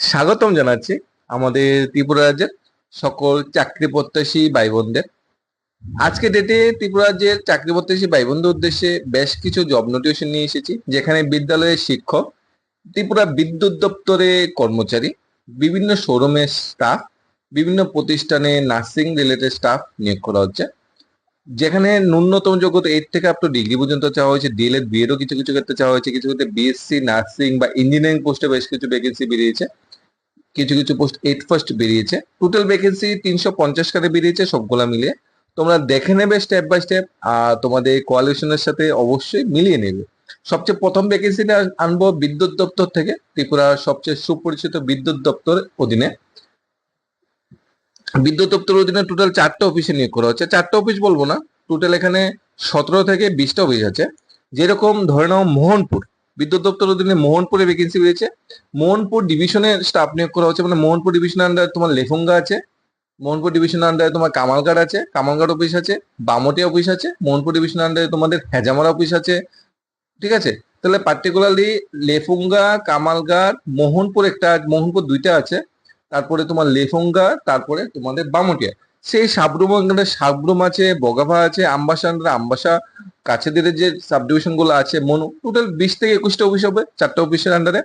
স্বাগতম জানাচ্ছি আমাদের ত্রিপুরা রাজ্যের সকল চাকরি প্রত্যাশী ভাই বোনদের আজকে ডেটে ত্রিপুরা রাজ্যের চাকরি প্রত্যাশী ভাই বোনদের উদ্দেশ্যে বেশ কিছু জব নোটিফিকেশন নিয়ে এসেছি, যেখানে বিদ্যালয়ের শিক্ষক, ত্রিপুরা বিদ্যুৎ দপ্তরে কর্মচারী, বিভিন্ন শোরুমের স্টাফ বিভিন্ন প্রতিষ্ঠানে নার্সিং রিলেটেড স্টাফ নিয়োগ করা হচ্ছে। যেখানে ন্যূনতম যোগ্যতা এইট থেকে আপ টু ডিগ্রি পর্যন্ত চাওয়া হয়েছে ডিএলএড বিএডও কিছু কিছু ক্ষেত্রে চাওয়া হয়েছে, কিছু ক্ষেত্রে বিএসসি নার্সিং বা ইঞ্জিনিয়ারিং পোস্টে বেশ কিছু ভ্যাকেন্সি বেরিয়েছে। কিছু কিছু পোস্ট এইট ফার্স্ট বেরিয়েছে। টোটাল ভ্যাকেন্সি তিনশো পঞ্চাশ খানে বেরিয়েছে সবগুলা মিলিয়ে। তোমরা দেখে নেবে স্টেপ বাই স্টেপ আর তোমাদের কোয়ালিশনের সাথে অবশ্যই মিলিয়ে নেবে। সবচেয়ে প্রথম ভ্যাকেন্সিটা আনব বিদ্যুৎ দপ্তর থেকে, ত্রিপুরার সবচেয়ে সুপরিচিত বিদ্যুৎ দপ্তরের অধীনে। বিদ্যুৎ দপ্তরের অধীনে টোটাল চারটা অফিসে নিয়োগ করা হচ্ছে। চারটা অফিস বলব না টোটাল এখানে সতেরো থেকে বিশটা অফিস আছে। যেরকম ধরে নাও মোহনপুর, বিদ্যুৎ দপ্তরের অধীনে মোহনপুরে ভ্যাকেন্সি রয়েছে মোহনপুর ডিভিশনের স্টাফ নিয়োগ করা হচ্ছে মানে মোহনপুর ডিভিশনের আন্ডারে তোমার লেফুঙ্গা আছে, মোহনপুর ডিভিশনের আন্ডারে তোমার কামালঘাট আছে কামালঘাট অফিস আছে বামটিয়া অফিস আছে, মোহনপুর ডিভিশনের আন্ডারে তোমাদের হেজামারা অফিস আছে, ঠিক আছে? তাহলে পার্টিকুলারলি লেফুঙ্গা কামালঘাট মোহনপুর একটা, মোহনপুর দুইটা আছে। তারপরে তোমার লেফুঙ্গা তারপরে তোমাদের বামটিয়া। সেই সাবরুম এখানে সাবরুম আছে বগাভা আছে আম্বাসা আন্ডারে আম্বাসা কাছে দিকে যে সাবডিভিশনগুলো আছে, মনু টোটাল বিশ থেকে একুশটা অফিস হবে, চারটা অফিসের আন্ডারে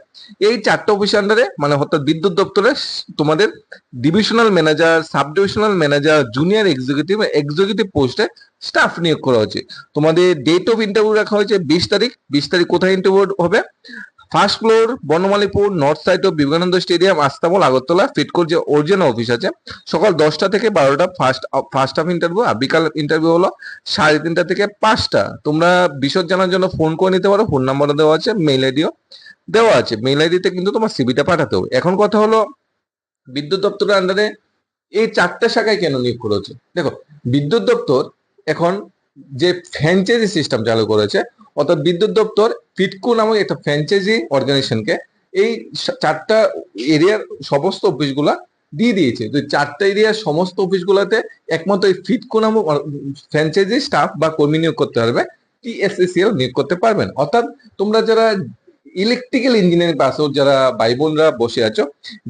এই চারটা অফিসের আন্ডারে মানে অর্থাৎ বিদ্যুৎ দপ্তরে তোমাদের divisional manager sub divisional manager junior executive executive পোস্টে স্টাফ নিয়োগ করা হয়েছে। তোমাদের ডেট অফ ইন্টারভিউ রাখা হয়েছে বিশ তারিখ। বিশ তারিখ কোথায় ইন্টারভিউ হবে? First floor Banamalipur north side of Vivekananda stadium আস্তামল Agartala ফিটকোর যে অরিজিনাল অফিস আছে, সকাল দশটা থেকে বারোটা ফার্স্ট ফার্স্ট হাফ ইন্টারভিউ আর বিকাল ইন্টারভিউ হলো সাড়ে তিনটা থেকে পাঁচটা। তোমরা বিশদ জানার জন্য ফোন করে নিতে পারো ফোন নাম্বারও দেওয়া আছে মেইল আইডিও দেওয়া আছে। মেইল আইডিতে কিন্তু তোমার সিবিটা পাঠাতে হবে। এখন কথা হলো, বিদ্যুৎ দপ্তরের আন্ডারে এই চারটা শাখায় কেন নিয়োগ করেছে দেখো, বিদ্যুৎ দপ্তর এখন যে ফ্র্যাঞ্চাইজি সিস্টেম চালু করেছে অর্থাৎ বিদ্যুৎ দপ্তর ফিটকো নামক একটা ফ্র্যাঞ্চাইজি অর্গানাইজেশনকে এই চারটা এরিয়ার সমস্ত অফিসগুলা দিয়ে দিয়েছে। তো চারটা এরিয়ার সমস্ত অফিসগুলোতে একমাত্র এই ফিটকো নামক ফ্র্যাঞ্চাইজি স্টাফ বা কর্মী নিয়োগ করতে পারবে টিএসএসিএল নিয়োগ করতে পারবেন। অর্থাৎ তোমরা যারা ইলেকট্রিক্যাল ইঞ্জিনিয়ারিং পাস আউট যারা ভাই বোনরা বসে আছো,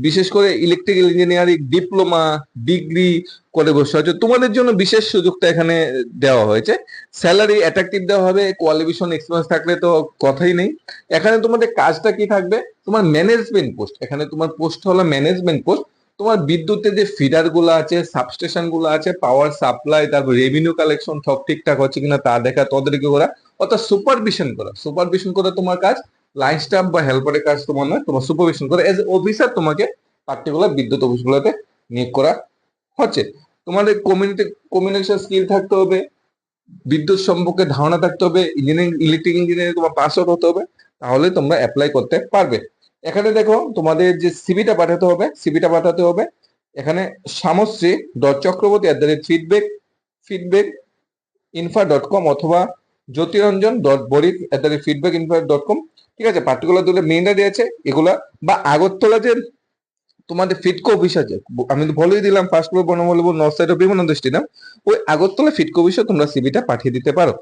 বিশেষ করে ইলেকট্রিক্যাল ইঞ্জিনিয়ারিং ডিপ্লোমা ডিগ্রি করে বসে আছো, তোমাদের জন্য বিশেষ সুযোগটা এখানে দেওয়া হয়েছে। স্যালারি অ্যাট্রাকটিভ দেওয়া হবে কোয়ালিফিকেশন এক্সপিরিয়েন্স থাকলে তো কথাই নেই। এখানে তোমাদের কাজটা কি থাকবে? তোমার ম্যানেজমেন্ট পোস্ট এখানে তোমার পোস্ট হলো ম্যানেজমেন্ট পোস্ট তোমার বিদ্যুতের যে ফিডারগুলো আছে সাবস্টেশনগুলো আছে পাওয়ার সাপ্লাই তারপর রেভিনিউ কালেকশন সব ঠিকঠাক হচ্ছে কিনা তা দেখা, তদারকি করা অর্থাৎ সুপারভিশন করা। সুপারভিশন করা তোমার কাজ। লাইন স্টাফ বা হেল্পারের কাজ তোমার নয়, তোমার সুপারভিশন করে এজ অফিসার তোমাকে পার্টিকুলার বিদ্যুৎ অফিসগুলোতে নিয়োগ করা হচ্ছে। তোমাদের কমিউনিটি কমিউনিকেশন স্কিল থাকতে হবে, বিদ্যুৎ সম্পর্কে ধারণা থাকতে হবে ইঞ্জিনিয়ারিং ইলেকট্রিক ইঞ্জিনিয়ারিং তোমার পাস আউট হতে হবে, তাহলে তোমরা অ্যাপ্লাই করতে পারবে। এখানে দেখো, তোমাদের যে সিবিটা পাঠাতে হবে সিবিটা পাঠাতে হবে, এখানে Samashree dot Chakraborty at the rate feedback feedback infra dot com অথবা Jyotiranjan dot Barik at the rate feedback infra dot com ঠিক আছে? পার্টিকুলার দুটো আইডি আছে এগুলা, বা আগরতলা যে তোমাদের ফিটকো অফিস আছে, আমি তো বলেই দিলাম first floor Banamalipur north side of বিমানন্দ stadium ওই আগরতলা ফিটকো অফিসে তোমরা সিবিটা পাঠিয়ে দিতে পারো।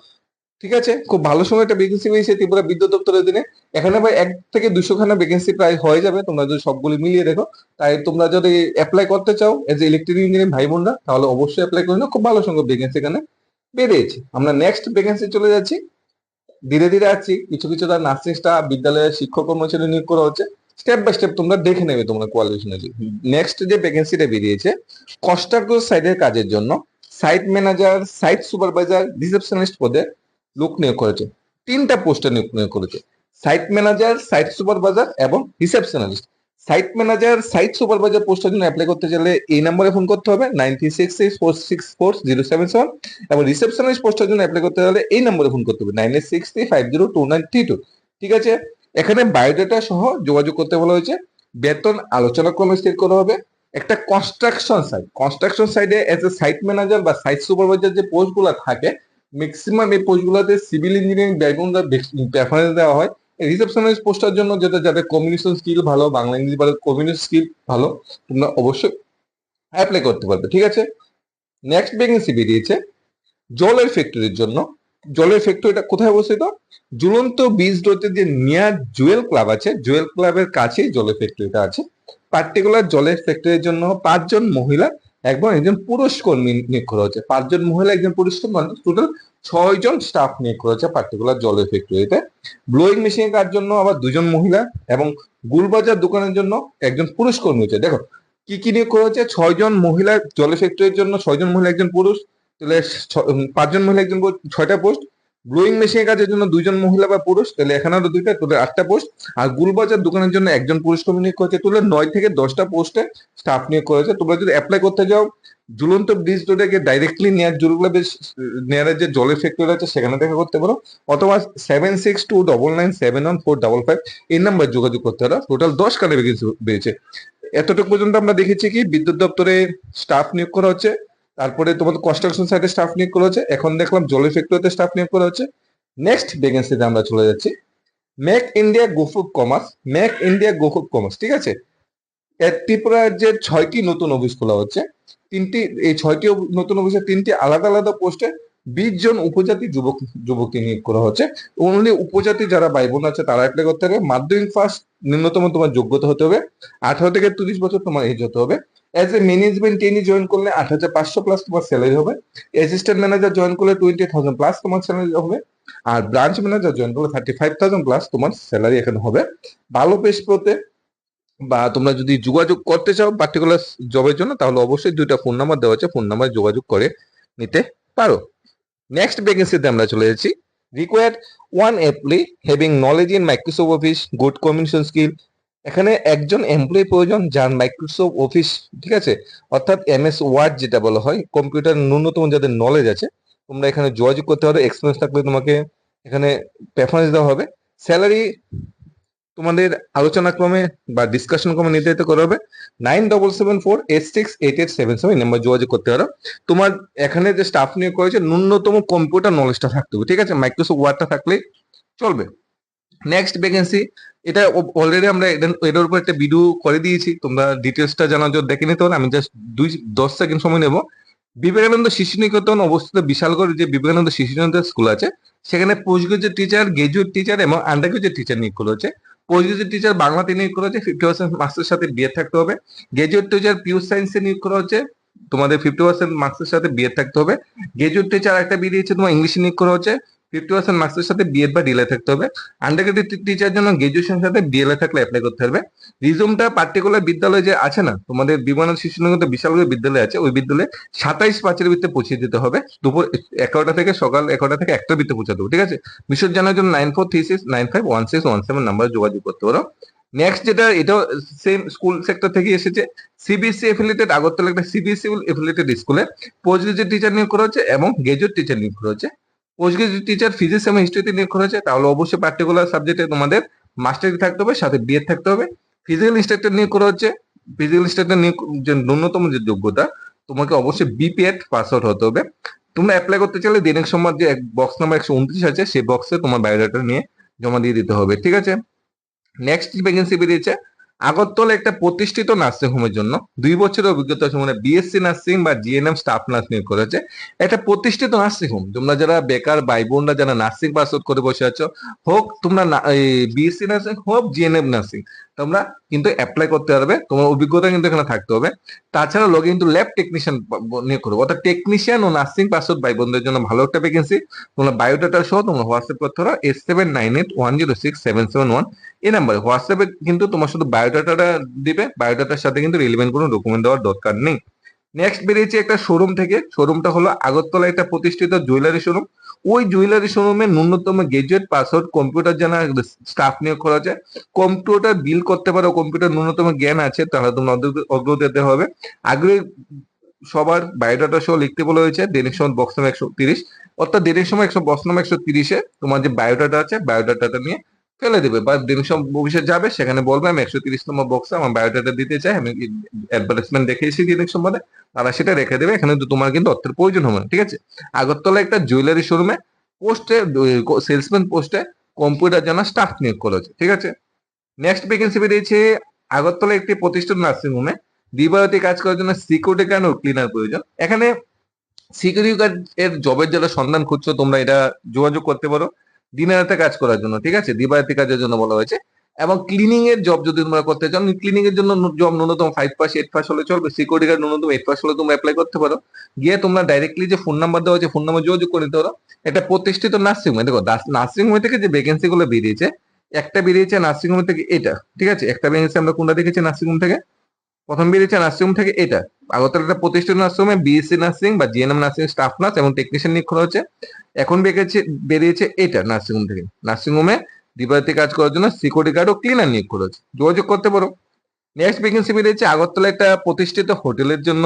ঠিক আছে? খুব ভালো সময় একটা ভ্যাকেন্সি পেয়েছে ত্রিপুরা বিদ্যুৎ দপ্তরের দিনে। এখানে ভাই এক থেকে দুশোখানা ভ্যাকেন্সি প্রায় হয়ে যাবে, তোমরা যদি সবগুলি মিলিয়ে দেখো, তাই তোমরা যদি অ্যাপ্লাই করতে চাও এজ এ ইলেকট্রিক ইঞ্জিনিয়ারিং ভাই বোনরা, তাহলে অবশ্যই অ্যাপ্লাই করে নাও, খুব ভালো সংখ্যক ভ্যাকেন্সি এখানে। বেরিয়েছে। আমরা নেক্সট ভ্যাকেন্সি চলে যাচ্ছি। ধীরে ধীরে আছি কিছু কিছু তার নার্সিং স্টাফ বিদ্যালয়ের শিক্ষক কর্মচারী নিয়োগ করা হচ্ছে। স্টেপ বাই স্টেপ তোমরা দেখে নেবে তোমরা কোয়ালিফিকেশন নেক্সট যে ভ্যাকেন্সিটা বেরিয়েছে কস্টারগো সাইডের কাজের জন্য site manager site supervisor receptionist পদে লোক নিয়োগ করেছে। তিনটা পোস্টে নিয়োগ করেছে। সাইট ম্যানেজার সাইট সুপারভাইজার এবং receptionist site manager site supervisor পোস্টের জন্য অ্যাপ্লাই করতে চাইলে এই নম্বরে ফোন করতে হবে nine three six six four six four zero seven এবং রিসেপশনিস্ট পোস্টের জন্য অ্যাপ্লাই করতে হলে এই নম্বরে ফোন করতে হবে nine six three five zero nine three two ঠিক আছে? এখানে বায়োডাটা সহ যোগাযোগ করতে বলা হয়েছে, বেতন আলোচনা ক্রমে স্থির করা হবে, একটা কনস্ট্রাকশন সাইট কনস্ট্রাকশন সাইডে এজ এ সাইট ম্যানেজার বা সাইট সুপারভাইজার যে পোস্টগুলো থাকে ম্যাক্সিমাম এই পোস্টগুলোতে সিভিল ইঞ্জিনিয়ারিং ব্যাকগ্রাউন্ড প্রেফারেন্স দেওয়া হয় রিসেপশনিস্ট পোস্টার জন্য যেটা যাদের কমিউনিকেশন স্কিল ভালো, বাংলা ইংরেজি ভালো কমিউনিকেশন স্কিল ভালো, তোমরা অবশ্যই অ্যাপ্লাই করতে পারবে, ঠিক আছে? নেক্সট ভ্যাকেন্সি বেরিয়েছে জলের ফ্যাক্টরির জন্য। জলের ফ্যাক্টরিটা কোথায় অবস্থিত? ঝুলন্ত বীজ রোডে যে নিয়ার জুয়েল ক্লাব আছে। জুয়েল ক্লাবের কাছেই জলের ফ্যাক্টরিটা আছে। পার্টিকুলার জলের ফ্যাক্টরির জন্য পাঁচজন মহিলা এবং একজন পুরুষ কর্মী নিয়োগ করা হয়েছে। পাঁচজন মহিলা, একজন পুরুষ কর্মী মানে টোটাল ছয়জন স্টাফ নিয়োগ করা হয়েছে পার্টিকুলার জলের ফ্যাক্টরিতে ব্লোয়িং মেশিনের কাজ জন্য? আবার দুজন মহিলা এবং গুলবাজার দোকানের জন্য একজন পুরুষ কর্মী হয়েছে। দেখো, কি কি নিয়োগ করা হয়েছে? ছয়জন মহিলা জলের ফ্যাক্টরির জন্য ছয়জন মহিলা, একজন পুরুষ, তাহলে পাঁচজন মহিলা, একজন ছয়টা পোস্ট ব্লোয়িং মেশিনের কাজের জন্য দুইজন মহিলা বা পুরুষ, তাহলে এখানে আরও দুইটা, তোদের আটটা পোস্ট আর গুলবাজার দোকানের জন্য একজন পুরুষ কর্মী নিয়োগ করেছে, তোদের নয় থেকে দশটা পোস্টে স্টাফ নিয়োগ করেছে। তোমরা যদি অ্যাপ্লাই করতে যাও, ঝুলন্ত ব্রিজ গিয়ে ডাইরেক্টলি নেয়ার জুরুগুলাবের নেয়ারের যে জলের ফ্যাক্টরি আছে সেখানে দেখা করতে পারো। অথবা seven six two double nine seven one four double five এই নাম্বার যোগাযোগ করতে পারো। টোটাল দশ কালে পেয়েছে এতটুকু পর্যন্ত আমরা দেখেছি কি, বিদ্যুৎ দপ্তরে স্টাফ নিয়োগ করা হচ্ছে। তারপরে তোমাদের কনস্ট্রাকশন সাইটে স্টাফ নিয়োগ করা হচ্ছে। এখন দেখলাম জলের ফ্যাক্টরিতে স্টাফ নিয়োগ করা হচ্ছে। নেক্সট ভ্যাকেন্সিতে আমরা চলে যাচ্ছি। মেক ইন্ডিয়া গোফুড কমার্স মেক ইন্ডিয়া গোফুড কমার্স ঠিক আছে? ত্রিপুরা রাজ্যের ছয়টি নতুন অফিস খোলা হচ্ছে, তিনটি, এই ছয়টি নতুন অফিসে তিনটি আলাদা আলাদা পোস্টে বিশ জন উপজাতি যুবক, যুবককে নিয়োগ করা হচ্ছে। অনলি উপজাতি যারা ভাই বোন আছে, তারা অ্যাপ্লাই করতে হবে। মাধ্যমিক ফার্স্ট ন্যূনতম তোমার যোগ্যতা হতে হবে। আঠারো থেকে তিরিশ বছর তোমার এজ হতে হবে। As a management trainee join করলে আট হাজার পাঁচশো প্লাস তোমার স্যালারি হবে। অ্যাসিস্ট্যান্ট ম্যানেজার জয়েন করলে টোয়েন্টি থাউজেন্ড প্লাস তোমার স্যালারি হবে। আর ব্রাঞ্চ ম্যানেজার জয়েন করলে থার্টি ফাইভ থাউজেন্ড প্লাস তোমার স্যালারি এখানে হবে। ভালো পেশ বা তোমরা যদি যোগাযোগ করতে চাও পার্টিকুলার জবের জন্য, তাহলে অবশ্যই দুইটা ফোন নাম্বার দেওয়া আছে। ফোন নাম্বার যোগাযোগ করে নিতে পারো। নেক্সট ভ্যাকেন্সিতে আমরা চলে যাচ্ছি। Required one employee having knowledge in Microsoft Office good communication skill এখানে একজন এমপ্লয়ি প্রয়োজন যার মাইক্রোসফট অফিস ঠিক আছে? অর্থাৎ এমএস ওয়ার্ড যেটা বলা হয় কম্পিউটার ন্যূনতম যাদের নলেজ আছে, তোমরা এখানে যোগাযোগ করতে পারো এক্সপিরিয়েন্স থাকলে তোমাকে এখানে প্রেফারেন্স দেওয়া হবে। স্যালারি তোমাদের আলোচনা ক্রমে বা ডিসকাশন ক্রমে নির্ধারিত করা হবে। Nine double seven four eight six eight eight seven seven number যোগাযোগ করতে পারো। তোমার এখানে যে স্টাফ নিয়োগ করেছে ন্যূনতম কম্পিউটার নলেজটা থাকতে হবে, ঠিক আছে? মাইক্রোসফট ওয়ার্ডটা থাকলে চলবে। নেক্সট ভ্যাকেন্সি এটা অলরেডি আমরা এটার উপর একটা ভিডিও করে দিয়েছি। তোমরা ডিটেলসটা জানার জন্য দেখে নিতে আমি জাস্ট দুই, দশ সেকেন্ড সময় নেব। বিবেকানন্দ শিশু নিকেতন অবস্থিত বিশালগড় যে বিবেকানন্দ শিশু নিকেতন স্কুল আছে, সেখানে post graduate teacher graduate teacher এবং আন্ডার গ্রাজুয়েট টিচার নিয়োগ করা হচ্ছে। পোস্ট গ্রাজুয়েট টিচার বাংলাতে নিয়োগ করা হচ্ছে ফিফটি পার্সেন্ট মার্কসের সাথে বিয়ে থাকতে হবে। গ্রাজুয়েট টিচার পিউর সায়েন্সে নিয়োগ করা হচ্ছে, তোমাদের ফিফটি পার্সেন্ট মার্কসের সাথে বিয়ে থাকতে হবে। গ্রাজুয়েট টিচার একটা বিয়ে বেরিয়েছে তোমার ইংলিশে নিয়োগ করা হচ্ছে। ফিফটি পার্সেন্ট মার্কসের সাথে বিএড বা ডিএলএ থাকতে হবে। আন্ডার টিচার জন্য গ্রাজুয়েশন সাথে ডিএলএ থাকলে অ্যাপ্লাই করতে হবে। রিজুমটা পার্টিকুলার বিদ্যালয় যে আছে না, তোমাদের বিমানের শিশু নিকেতন বিশাল বিদ্যালয় আছে, ওই বিদ্যালয়ে সাতাইশ পাঁচের ভিতরে পৌঁছে দিতে হবে। দুপুর এগারোটা থেকে সকাল এগারোটা থেকে একটার ভিতরে পৌঁছাতে হবে, ঠিক আছে? বিশদ জানার জন্য nine four three six nine five one six one seven number যোগাযোগ করতে পারো। নেক্সট যেটা, এটাও সেম স্কুল সেক্টর থেকে এসেছে। সিবিএসসি এফিলিয়েটেড আগরতলা একটা সিবিএসসি এফিলিয়েটেড স্কুলে পোস্ট গ্রাজুয়েট টিচার নিয়োগ করা হচ্ছে এবং গ্রাজুয়েট টিচার নিয়োগ করা হচ্ছে। পোস্ট গ্রাজুয়েট টিচার ফিজিক্স এবং হিস্ট্রিতে নিয়োগ করা হচ্ছে তাহলে অবশ্যই পার্টিকুলার সাবজেক্টে তোমাদের মাস্টার থাকতে হবে, সাথে বিএড থাকতে হবে। ফিজিক্যাল ইনস্ট্রাক্টর নিয়োগ করা হচ্ছে। ফিজিক্যাল ইনস্ট্রাক্টর নিয়োগ যে ন্যূনতম যে যোগ্যতা, তোমাকে অবশ্যই বিপিএড পাস আউট হতে হবে। তোমরা অ্যাপ্লাই করতে চাইলে দিনের সময় যে বক্স নাম্বার একশো উনত্রিশ আছে, সেই বক্সে তোমার বায়োডাটা নিয়ে জমা দিয়ে দিতে হবে, ঠিক আছে? নেক্সট ভ্যাকেন্সি বেরিয়েছে। আগরতলা একটা প্রতিষ্ঠিত নার্সিং হোমের জন্য। দুই বছরের অভিজ্ঞতা আছে মানে বিএসসি নার্সিং বা জিএনএম স্টাফ নার্স নিয়োগ করেছে একটা প্রতিষ্ঠিত নার্সিং হোম তোমরা যারা বেকার ভাই বোনরা যারা নার্সিং পাস করে বসে আছো, হোক তোমরা বিএসসি নার্সিং হোক জিএনএম নার্সিং তোমরা কিন্তু অ্যাপ্লাই করতে পারবে। তোমার অভিজ্ঞতা কিন্তু এখানে থাকতে হবে। তাছাড়া লোক কিন্তু ল্যাব টেকনিশিয়ান নিয়োগ করবে। অর্থাৎ টেকনিশিয়ান ও নার্সিং পাস আউট ভাই বোনদের জন্য ভালো একটা ভ্যাকেন্সি তোমরা বায়োডাটা সহ তোমরা হোয়াটসঅ্যাপ করতে পারো। Eight seven nine eight one zero six seven seven one এই নাম্বারে হোয়াটসঅ্যাপে কিন্তু তোমার শুধু বায়োডাটাটা দিবে। বায়োডাটার সাথে কিন্তু রিলেভেন্ট কোনো ডকুমেন্ট দেওয়ার দরকার নেই। নেক্সট বেরিয়েছে একটা শোরুম থেকে। শোরুমটা হলো আগরতলা একটা প্রতিষ্ঠিত জুয়েলারি শোরুম ওই জুয়েলারি শোরুমে ন্যূনতম গেজুয়েট পাসওয়ার্ড কম্পিউটার জানা স্টাফ নিয়োগ করা যায়। কম্পিউটার বিল করতে পারো, কম্পিউটার ন্যূনতম জ্ঞান আছে তাহলে তোমরা অগ্র- দিতে হবে। আগ্রহী সবার বায়োডাটা সহ লিখতে বলা হয়েছে দৈনিক সময় বক্স নাম্বার একশো তিরিশ। অর্থাৎ দৈনিক সময় একশো বক্স নাম্বার একশো তিরিশে তোমার যে বায়োডাটা আছে, বায়োডাটাটা নিয়ে ফেলে দেবে বা সময় অফিসে যাবে, সেখানে বলবে, আমি একশো তিরিশ নম্বর বক্সে আমার বায়োডাটা দিতে চাই, আমি অ্যাডভার্টাইজমেন্ট দেখেছি দৈনিক সম্বন্ধে তারা সেটা রেখে দেবে, এখানে তো তোমার কিন্তু অর্থের প্রয়োজন হবে না। ঠিক আছে? আগরতলা একটা জুয়েলারি শোরুমে পোস্টে সেলসম্যান পোস্টে কম্পিউটার জানা স্টাফ নিয়োগ করা হচ্ছে ঠিক আছে? নেক্সট ভ্যাকেন্সি বেরিয়েছে আগরতলা একটি প্রতিষ্ঠিত নার্সিং হোমে দিবারাতি কাজ করার জন্য সিকিউরিটি গার্ড ও ক্লিনার প্রয়োজন। এখানে সিকিউরিটি গার্ড এর জবের যারা সন্ধান খুঁজছো, তোমরা এটা যোগাযোগ করতে পারো। দিনে কাজ করার জন্য, ঠিক আছে? দিবারাতি কাজের জন্য বলা হয়েছে। এবং ক্লিনিং এর জব যদি তোমরা করতে চাও ক্লিনিং এর জন্য জব ন্যূনতম ফাইভ পাস এইট পাস হলে চলবে। সিকিউরিটি গার্ড ন্যূনতম এইট পাস হলে তোমরা অ্যাপ্লাই করতে পারো। গিয়ে তোমরা ডাইরেক্টলি যে ফোন নাম্বার দেওয়া হয়েছে ফোন নাম্বার যোগাযোগ করে নিতে পারো। একটা প্রতিষ্ঠিত নার্সিং হোমে দেখো নার্সিং হোমে থেকে যে ভ্যাকেন্সি গুলো বেরিয়েছে, একটা বেরিয়েছে নার্সিং হোম থেকে এটা, ঠিক আছে? একটা ভ্যাকেন্সি আমরা কোনটা দেখেছি নার্সিং হোম থেকে? প্রথম বেরিয়েছে নার্সিং থেকে এটা। আগরতলা একটা প্রতিষ্ঠিত নার্সিং হোমে বিএসসি নার্সিং বা জিএনএম নার্সিং স্টাফ নার্স এবং টেকনিশিয়ান নিয়োগ করা হচ্ছে। এখন বেরিয়েছে বেরিয়েছে এটা নার্সিং হোম থেকে। নার্সিং হোমে দিবারাতি কাজ করার জন্য সিকিউরিটি গার্ড ও ক্লিনার নিয়োগ করা হচ্ছে। যোগাযোগ করতে পারো। নেক্সট ভ্যাকেন্সি বেরিয়েছে আগরতলা একটা প্রতিষ্ঠিত হোটেলের জন্য।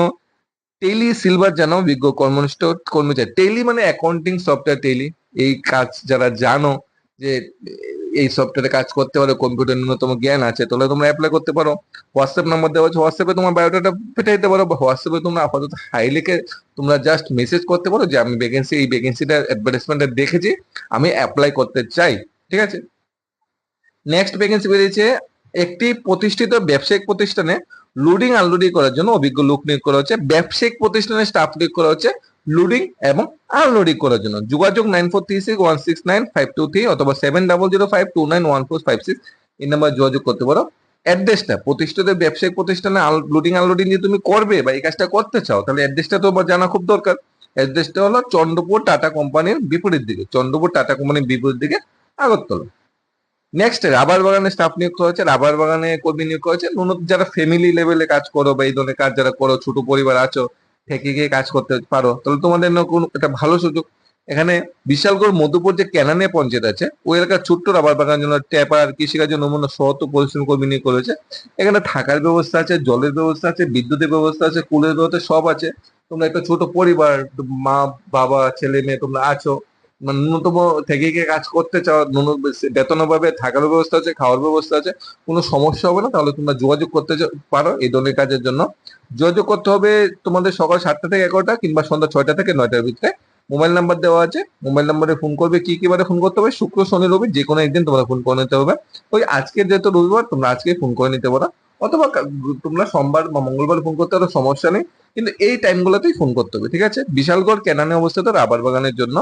টেলি সিলভার জানো, বিজ্ঞ কর্মনিষ্ঠ কর্মচারী। টেলি মানে অ্যাকাউন্টিং সফটওয়্যার টেলি এই কাজ যারা জানো, যে এই সফটওয়্যারে কাজ করতে পারো কম্পিউটার ন্যূনতম জ্ঞান আছে, তাহলে তোমরা অ্যাপ্লাই করতে পারো। হোয়াটসঅ্যাপ নাম্বার দেওয়া আছে হোয়াটসঅ্যাপে তোমার বায়োডাটা পেটে দিতে পারো হোয়াটসঅ্যাপে তোমরা আপাতত হাই লিখে তোমরা জাস্ট মেসেজ করতে পারো যে, আমি ভ্যাকেন্সি এই ভ্যাকেন্সিটা অ্যাডভার্টাইজমেন্টটা দেখেছি, আমি অ্যাপ্লাই করতে চাই, ঠিক আছে? নেক্সট ভ্যাকেন্সি বেরিয়েছে একটি প্রতিষ্ঠিত ব্যবসায়িক প্রতিষ্ঠানে লোডিং আনলোডিং করার জন্য অভিজ্ঞ লোক নিয়োগ করা হচ্ছে, ব্যবসায়িক প্রতিষ্ঠানে স্টাফ নিয়োগ করা হচ্ছে লোডিং এবং আনলোডিং করার জন্য। যোগাযোগ nine four three six one six nine five two three অথবা seven double zero five two nine one four five six এই নাম্বার যোগাযোগ করতে পারো। অ্যাড্রেসটা প্রতিষ্ঠিত ব্যবসায়িক প্রতিষ্ঠানে লোডিং আনলোডিং যে তুমি করবে বা এই কাজটা করতে চাও, তাহলে অ্যাড্রেসটা তো জানা খুব দরকার। অ্যাড্রেসটা হলো চন্দ্রপুর টাটা কোম্পানির বিপরীত দিকে, চন্দ্রপুর টাটা কোম্পানির বিপরীত দিকে আগরতলা। নেক্সট রাবার বাগানে স্টাফ নিয়োগ করা হচ্ছে রাবার বাগানে কর্মী নিয়োগ করা ন্যূনতম যারা ফ্যামিলি লেভেলে কাজ করো বা এই ধরনের কাজ যারা করো, ছোট পরিবার আছো থেকে গিয়ে কাজ করতে পারো। তাহলে তোমাদের কোনো একটা ভালো সুযোগ। এখানে বিশালগড় মধুপুর যে ক্যানানে পঞ্চায়েত আছে, ওই এলাকার ছোট্ট রাবার বাগানের জন্য ট্যাপার, কৃষিকাজের নমুনা শত পরিশ্রম কর্মী নিয়ে করেছে এখানে থাকার ব্যবস্থা আছে, জলের ব্যবস্থা আছে, বিদ্যুতের ব্যবস্থা আছে, কুলের ব্যবস্থা সব আছে। তোমরা একটা ছোট পরিবার, মা, বাবা, ছেলে, মেয়ে তোমরা আছো। মানে ন্যূনতম থেকে গিয়ে কাজ করতে চাও বেতন পাবে থাকার ব্যবস্থা আছে, খাওয়ার ব্যবস্থা আছে, কোনো সমস্যা হবে না, তাহলে তোমরা যোগাযোগ করতে পারো এই ধরনের কাজের জন্য। যোগাযোগ করতে হবে তোমাদের সকাল সাতটা থেকে এগারোটা কিংবা সন্ধ্যা ছয়টা থেকে নয়টার ভিতরে। মোবাইল নাম্বার দেওয়া আছে, মোবাইল নাম্বারে ফোন করবে, কি কি বারে ফোন করতে হবে, শুক্র, শনি, রবি, যে কোনো একদিন তোমরা ফোন করে নিতে হবে ওই আজকের যেহেতু রবিবার, তোমরা আজকে ফোন করে নিতে পারো। অথবা তোমরা সোমবার বা মঙ্গলবার ফোন করতে পারো, সমস্যা নেই। কিন্তু এই টাইমগুলোতেই ফোন করতে হবে, ঠিক আছে? বিশালগড় ক্যানানে অবস্থিত রাবার বাগানের জন্য।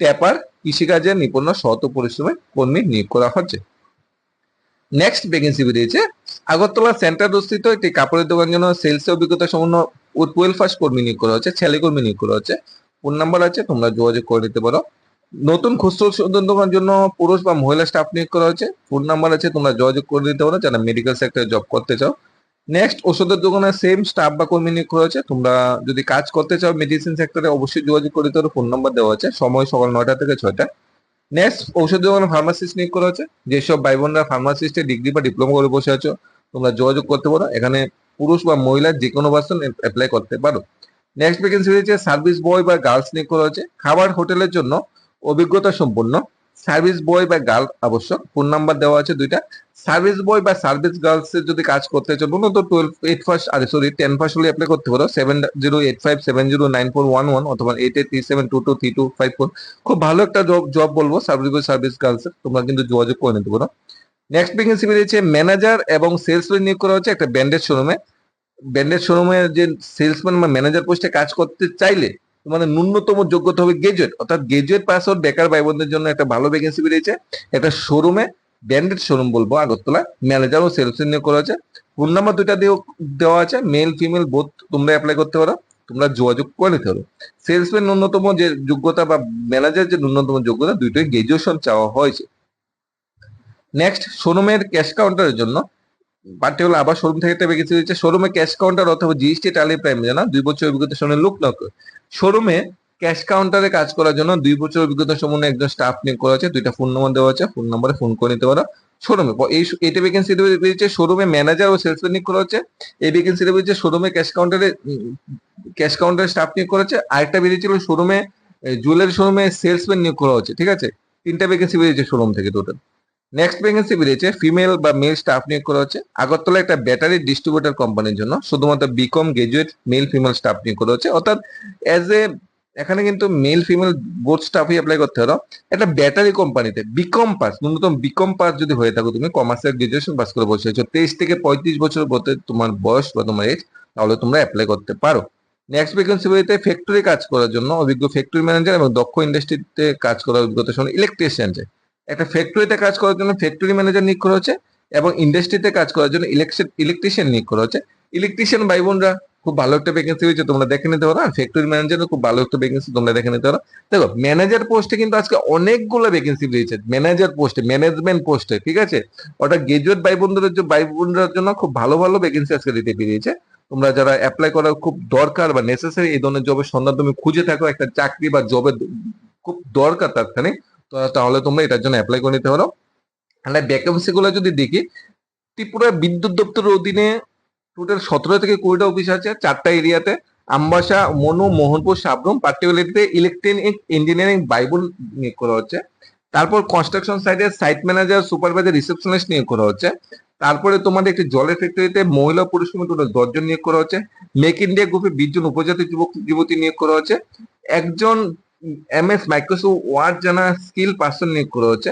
ট্যাপার কৃষিকাজে নিপুণ শত পরিশ্রমে কর্মী নিয়োগ করা হচ্ছে। নেক্সট ভ্যাকেন্সি বেরিয়েছে আগরতলা সেন্টার অবস্থিত একটি কাপড়ের দোকান জন্য সেলস অভিজ্ঞতা সম্পন্ন টুয়েলভ ফার্স্ট কর্মী নিয়োগ করা হচ্ছে, ছেলে কর্মী নিয়োগ করা হচ্ছে। ফোন নাম্বার আছে, তোমরা যোগাযোগ করে নিতে পারো। নতুন খুচরো সৌন্দর্য দোকান জন্য পুরুষ বা মহিলা স্টাফ নিয়োগ করা হচ্ছে। ফোন নাম্বার আছে, তোমরা যোগাযোগ করে দিতে পারো। যারা মেডিকেল সেক্টরে জব করতে চাও নেক্সট ওষুধের দোকানে সেম স্টাফ বা কর্মী নিয়োগ করা হচ্ছে তোমরা যদি কাজ করতে চাও মেডিসিন সেক্টরে অবশ্যই যোগাযোগ করে তোর ফোন নাম্বার দেওয়া আছে। সময় সকাল নয়টা থেকে ছয়টা। নেক্সট ঔষধ দোকানে ফার্মাসিস্ট নিয়োগ করা হচ্ছে যেসব ভাই বোনরা ফার্মাসিস্টে ডিগ্রি বা ডিপ্লোমা করে বসে আছো, তোমরা যোগাযোগ করতে পারো। এখানে পুরুষ বা মহিলা যে কোনো পার্সন অ্যাপ্লাই করতে পারো। নেক্সট ভ্যাকেন্সি রয়েছে সার্ভিস বয় বা গার্লস নিয়োগ করা হচ্ছে খাবার হোটেলের জন্য অভিজ্ঞতা সম্পন্ন। সার্ভিস বয় বা গার্ল আবশ্যক। ফোন নাম্বার দেওয়া আছে দুইটা। সার্ভিস বয় বা সার্ভিস গার্লস এর যদি কাজ করতে চাও ন্যূনতম টুয়েলভ এইট ফার্স্ট আর সরি টেন ফার্স্ট হলে অ্যাপ্লাই করতে পারো। Seven zero eight five seven zero nine four one one অথবা eight eight three seven two two three two five four খুব ভালো একটা জব জব বলব সার্ভিস বয়, সার্ভিস গার্লস এর। তোমরা কিন্তু যোগাযোগ করে নিতে পারো। নেক্সট ভ্যাকেন্সি বেরিয়েছে ম্যানেজার এবং সেলস নিয়োগ করা হচ্ছে একটা ব্যান্ডেজ শোরুমে ব্যান্ডেজ শোরুমে যে সেলসম্যান বা ম্যানেজার পোস্টে কাজ করতে চাইলে তোমাদের ন্যূনতম যোগ্যতা হবে গ্রাজুয়েট অর্থাৎ গ্রাজুয়েট পাস আউট বেকার ভাই বোনদের জন্য একটা ভালো ভ্যাকেন্সি বেরিয়েছে। একটা শোরুমে ব্র্যান্ডেড শোরুম বলব, আগরতলা ম্যানেজার ও সেলস নিয়োগ করা হচ্ছে ফোন নাম্বার দুইটা দেওয়া আছে মেল ফিমেল বোথ তোমরা অ্যাপ্লাই করতে পারো, তোমরা যোগাযোগ করে নিতে পারো। সেলসম্যান ন্যূনতম যে যোগ্যতা বা ম্যানেজার যে ন্যূনতম যোগ্যতা, দুইটাই গ্রাজুয়েশন চাওয়া হয়েছে। নেক্সট শোরুমের ক্যাশ কাউন্টারের জন্য পার্টি হলো আবার শোরুম থেকে একটা ভ্যাকেন্সি দিচ্ছে। শোরুমে ক্যাশ কাউন্টার অথবা জিএসটি টালি প্রাইম জানা? দুই বছর অভিজ্ঞতা সঙ্গে লোক নক শোরুমে ক্যাশ কাউন্টারে কাজ করার জন্য দুই বছর অভিজ্ঞতা সম্পন্ন একজন স্টাফ নিয়োগ করা আছে দুইটা ফোন নম্বর দেওয়া আছে ফোন নম্বরে ফোন করে নিতে পারো। শোরুমে এই এটা ভ্যাকেন্সি বেরিয়েছে শোরুমে ম্যানেজার ও সেলসম্যান নিয়োগ করা হচ্ছে। এই ভ্যাকেন্সি বেরিয়েছে শোরুমে ক্যাশ কাউন্টারে ক্যাশ কাউন্টারে স্টাফ নিয়োগ করা হচ্ছে। আরেকটা বেরিয়েছিল শোরুমে জুয়েলারি শোরুমে সেলসম্যান নিয়োগ করা হচ্ছে। ঠিক আছে? তিনটা ভ্যাকেন্সি বেরিয়েছে শোরুম থেকে টোটাল নেক্সট ভ্যাকেন্সি বেরিয়েছে ফিমেল বা মেল স্টাফ নিয়োগ করা হচ্ছে। আগরতলা একটা ব্যাটারি ডিস্ট্রিবিউটার কোম্পানির জন্য, শুধুমাত্র BCom graduate male female staff নিয়োগ করা হচ্ছে। অর্থাৎ অ্যাজ এ এখানে কিন্তু মেল ফিমেল বোথ স্টাফই অ্যাপ্লাই করতে পারো একটা ব্যাটারি কোম্পানিতে বিকম পাস ন্যূনতম বিকম পাস যদি হয়ে থাকো, তুমি কমার্সের গ্রাজুয়েশন পাস করে বসে আছো। তেইশ থেকে পঁয়ত্রিশ বছর বলতে তোমার বয়স বা তোমার এজ তাহলে তোমরা অ্যাপ্লাই করতে পারো। নেক্সট ভ্যাকেন্সি বলতে ফ্যাক্টরি কাজ করার জন্য অভিজ্ঞ ফ্যাক্টরি ম্যানেজার এবং দক্ষ ইন্ডাস্ট্রিতে কাজ করার অভিজ্ঞতা সঙ্গে ইলেকট্রিশিয়ান চাই। একটা ফ্যাক্টরিতে কাজ করার জন্য ফ্যাক্টরি ম্যানেজার নিয়োগ করা হচ্ছে এবং ইন্ডাস্ট্রিতে কাজ করার জন্য ইলেকট্রিশিয়ান নিয়োগ করা হচ্ছে। ইলেকট্রিশিয়ান ভাই বোনরা, খুব ভালো একটা ভ্যাকেন্সি হয়েছে, তোমরা দেখে নিতে পারো। আর ফ্যাক্টরি ম্যানেজারও খুব ভালো একটা ভ্যাকেন্সি তোমরা দেখে নিতে পারো। দেখো ম্যানেজার পোস্টে কিন্তু আজকে অনেকগুলো ভ্যাকেন্সি বেরিয়েছে ম্যানেজার পোস্টে ম্যানেজমেন্ট পোস্টে ঠিক আছে? ওটা গ্রাজুয়েট ভাই বোনদের ভাই বোনদের জন্য খুব ভালো ভালো ভ্যাকেন্সি আজকে দিতে বেরিয়েছে তোমরা যারা অ্যাপ্লাই করা খুব দরকার বা নেসেসারি এই ধরনের জবের সন্ধান তুমি খুঁজে থাকো, একটা চাকরি বা জবের খুব দরকার তাৎক্ষণিক তো তাহলে তোমরা এটার জন্য অ্যাপ্লাই করে নিতে পারো। তাহলে ভ্যাকেন্সি গুলো যদি দেখি ত্রিপুরা বিদ্যুৎ দপ্তরের অধীনে টোটাল সতেরো থেকে কুড়িটা অফিস আছে, চারটা এরিয়াতে আমবাসা, মনু, মোহনপুর, সাবরুম পার্টিকুলারলিতে ইলেকট্রনিক ইঞ্জিনিয়ারিং বাইবুল নিয়োগ করা হচ্ছে। তারপর কনস্ট্রাকশন সাইডে সাইট ম্যানেজার সুপারভাইজার রিসেপশনিস্ট নিয়োগ করা হচ্ছে। তারপরে তোমাদের একটি জলের ফ্যাক্টরিতে মহিলা পুরুষ টোটাল দশজন নিয়োগ করা হচ্ছে। মেক ইন্ডিয়া গ্রুপে বিশ জন উপজাতি যুবক, যুবতী নিয়োগ করা হচ্ছে। একজন এম এস মাইক্রোসফট ওয়ার্ড জানা স্কিল পার্সন নিয়োগ করা হচ্ছে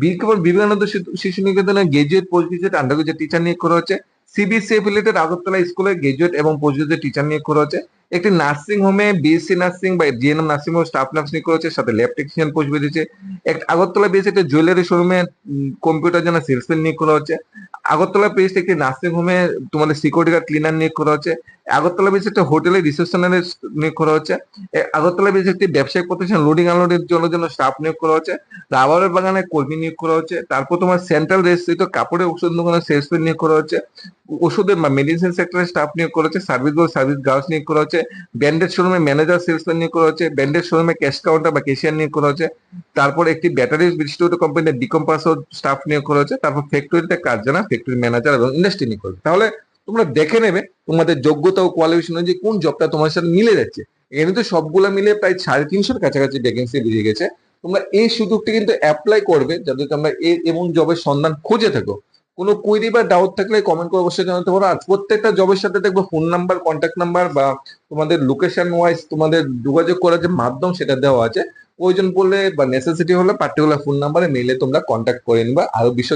বীরকেবল বিবেকানন্দ শিশু- নিকেতনে graduate post graduate under graduate teacher নিয়োগ করা হচ্ছে। সিবিএসসি এফিলেটেড আগরতলা স্কুলে গ্রাজুয়েট এবং পোস্ট গ্রাজুয়েট টিচার নিয়োগ করা হচ্ছে। একটি নার্সিং হোমে বিএসসি নার্সিং বা GNM nursing home staff nurse নিয়োগ করা হচ্ছে সাথে ল্যাব টেকনিশিয়ান পোস্ট বেরিয়েছে। এক আগরতলা বেস একটা জুয়েলারি শোরুমে কম্পিউটার জন্য সেলসম্যান নিয়োগ করা হচ্ছে। আগরতলা বেস একটি নার্সিং হোমে তোমাদের সিকিউরিটি গার্ড ক্লিনার নিয়োগ করা হচ্ছে। আগরতলা বেস একটা হোটেলে রিসেপশনারিস্ট নিয়োগ করা হচ্ছে। আগরতলা বেস একটি ব্যবসায়িক প্রতিষ্ঠান লোডিং আনলোডের জন্য জন্য স্টাফ নিয়োগ করা হচ্ছে। রাবারের বাগানে কর্মী নিয়োগ করা হচ্ছে। তারপর তোমার সেন্ট্রাল রেজিস্ট্রিত কাপড়ের ওষুধ দোকানে সেলসম্যান নিয়োগ করা হচ্ছে। ওষুধের বা মেডিসিন সেক্টরে স্টাফ নিয়োগ করা হচ্ছে। সার্ভিস বয় সার্ভিস গার্লস নিয়োগ করা হচ্ছে। ব্যান্ডেড শোরুমে ম্যানেজার সেলসম্যান নিয়োগ করা হচ্ছে ব্যান্ডেড শোরুমে ক্যাশ কাউন্টার বা ক্যাশিয়ার নিয়োগ করা হচ্ছে, তারপর একটি ব্যাটারি ডিস্ট্রিবিউটর কোম্পানিতে ডিকম্পাসর স্টাফ নিয়োগ করা হচ্ছে, তারপর ফ্যাক্টরিতে কাজ জানা ফ্যাক্টরি ম্যানেজার এবং ইন্ডাস্ট্রি নিয়োগ করবে তাহলে তোমরা দেখে নেবে তোমাদের যোগ্যতা ও কোয়ালিফিকেশন অনুযায়ী কোন জবটা তোমার সাথে মিলে যাচ্ছে। এখানে তো সবগুলা মিলে প্রায় সাড়ে তিনশোর কাছাকাছি ভ্যাকেন্সি বেরিয়ে গেছে। তোমরা এই সুযোগটি কিন্তু অ্যাপ্লাই করবে যাতে তোমরা এমন জবের সন্ধান খুঁজে থাকো। কোনো কুইরি বা ডাউট থাকলে কমেন্ট করে অবশ্যই জানাতে পারো। আর প্রত্যেকটা জবের সাথে দেখবে ফোন নাম্বার কন্ট্যাক্ট নাম্বার বা তোমাদের লোকেশন ওয়াইজ তোমাদের যোগাযোগ করার যে মাধ্যম সেটা দেওয়া আছে। প্রয়োজন পড়লে বা নেসেসিটি হলে পার্টিকুলার ফোন নাম্বারে মেলে তোমরা কন্ট্যাক্ট করে নিবা। আরও বিষয়